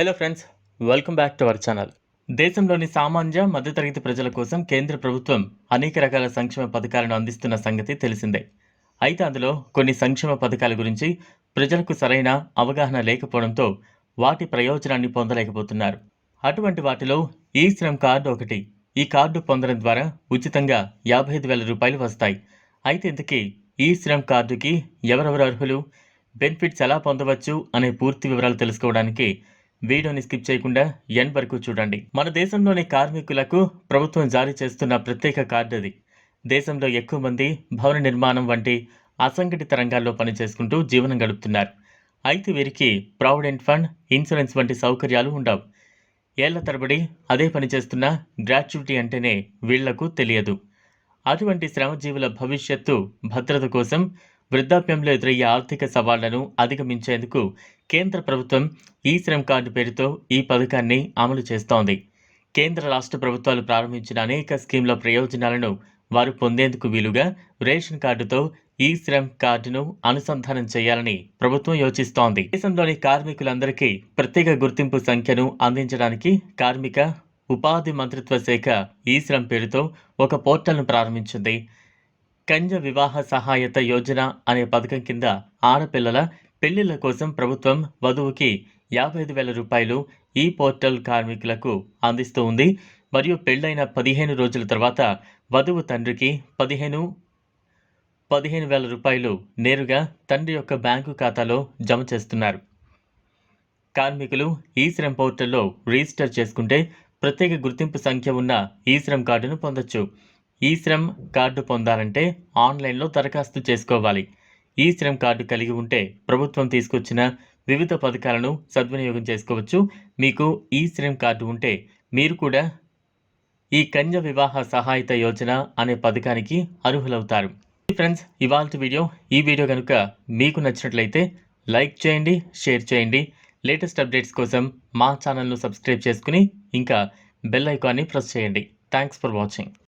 Hello friends welcome back to our channel దేశంలోని సామాన్య మధ్యతరగతి ప్రజల కోసం కేంద్ర ప్రభుత్వం అనేక రకాల సంక్షేమ పథకాలను అందిస్తున్న సంగతి తెలిసిందే. అయితే అందులో కొన్ని సంక్షేమ పథకాల గురించి ప్రజలకు సరైన అవగాహన లేకపోవడంతో వాటి ప్రయోజనాన్ని పొందలేకపోతున్నారు. అటువంటి వాటిలో ఈ శ్రమ్ కార్డు ఒకటి. ఈ కార్డు పొందడం ద్వారా ఉచితంగా యాభై ఐదు వేల రూపాయలు వస్తాయి. అయితే ఇంతకీ ఈ శ్రమ్ కార్డుకి ఎవరెవరు అర్హులు? బెనిఫిట్స్ ఎలా పొందవచ్చు? అనే పూర్తి వివరాలు తెలుసుకోవడానికి వీడియోని స్కిప్ చేయకుండా ఎన్ వరకు చూడండి. మన దేశంలోని కార్మికులకు ప్రభుత్వం జారీ చేస్తున్న ప్రత్యేక కార్డు అది. దేశంలో ఎక్కువ మంది భవన నిర్మాణం వంటి అసంఘటిత రంగాల్లో పనిచేసుకుంటూ జీవనం గడుపుతున్నారు. అయితే వీరికి ప్రావిడెంట్ ఫండ్ ఇన్సూరెన్స్ వంటి సౌకర్యాలు ఉండవు. ఏళ్ళ తరబడి అదే పని చేస్తున్న గ్రాట్యుటీ అంటేనే వీళ్ళకు తెలియదు. అటువంటి శ్రమజీవుల భవిష్యత్తు భద్రత కోసం వృద్ధాప్యంలో ఎదురయ్యే ఆర్థిక సవాళ్ళను అధిగమించేందుకు కేంద్ర ప్రభుత్వం ఈ శ్రమ్ కార్డు పేరుతో ఈ పథకాన్ని అమలు చేస్తోంది. కేంద్ర రాష్ట్ర ప్రభుత్వాలు ప్రారంభించిన అనేక స్కీమ్ల ప్రయోజనాలను వారు పొందేందుకు వీలుగా రేషన్ కార్డుతో ఈ శ్రమ్ కార్డును అనుసంధానం చేయాలని ప్రభుత్వం యోచిస్తోంది. దేశంలోని కార్మికులందరికీ ప్రత్యేక గుర్తింపు సంఖ్యను అందించడానికి కార్మిక ఉపాధి మంత్రిత్వ శాఖ ఈ శ్రమ్ పేరుతో ఒక పోర్టల్ను ప్రారంభించింది. కంజ వివాహ సహాయత యోజన అనే పథకం కింద ఆడపిల్లల పెళ్ళిళ్ళ కోసం ప్రభుత్వం వధువుకి యాభై ఐదు వేల రూపాయలు ఈ పోర్టల్ కార్మికులకు అందిస్తూ ఉంది. మరియు పెళ్ళైన పదిహేను రోజుల తర్వాత వధువు తండ్రికి పదిహేను పదిహేను వేల రూపాయలు నేరుగా తండ్రి యొక్క బ్యాంకు ఖాతాలో జమ చేస్తున్నారు. కార్మికులు ఈ శ్రమ్ పోర్టల్లో రిజిస్టర్ చేసుకుంటే ప్రత్యేక గుర్తింపు సంఖ్య ఉన్న ఈ శ్రమ్ కార్డును పొందొచ్చు. ఈ శ్రమ్ కార్డు పొందాలంటే ఆన్లైన్లో దరఖాస్తు చేసుకోవాలి. ఈ శ్రమ్ కార్డు కలిగి ఉంటే ప్రభుత్వం తీసుకొచ్చిన వివిధ పథకాలను సద్వినియోగం చేసుకోవచ్చు. మీకు ఈ శ్రమ్ కార్డు ఉంటే మీరు కూడా ఈ కన్య వివాహ సహాయత యోజన అనే పథకానికి అర్హులవుతారు. ఫ్రెండ్స్ ఇవాళ వీడియో. ఈ వీడియో కనుక మీకు నచ్చినట్లయితే లైక్ చేయండి షేర్ చేయండి. లేటెస్ట్ అప్డేట్స్ కోసం మా ఛానల్ను సబ్స్క్రైబ్ చేసుకుని ఇంకా బెల్ ఐకాన్ని ప్రెస్ చేయండి. Thanks for watching.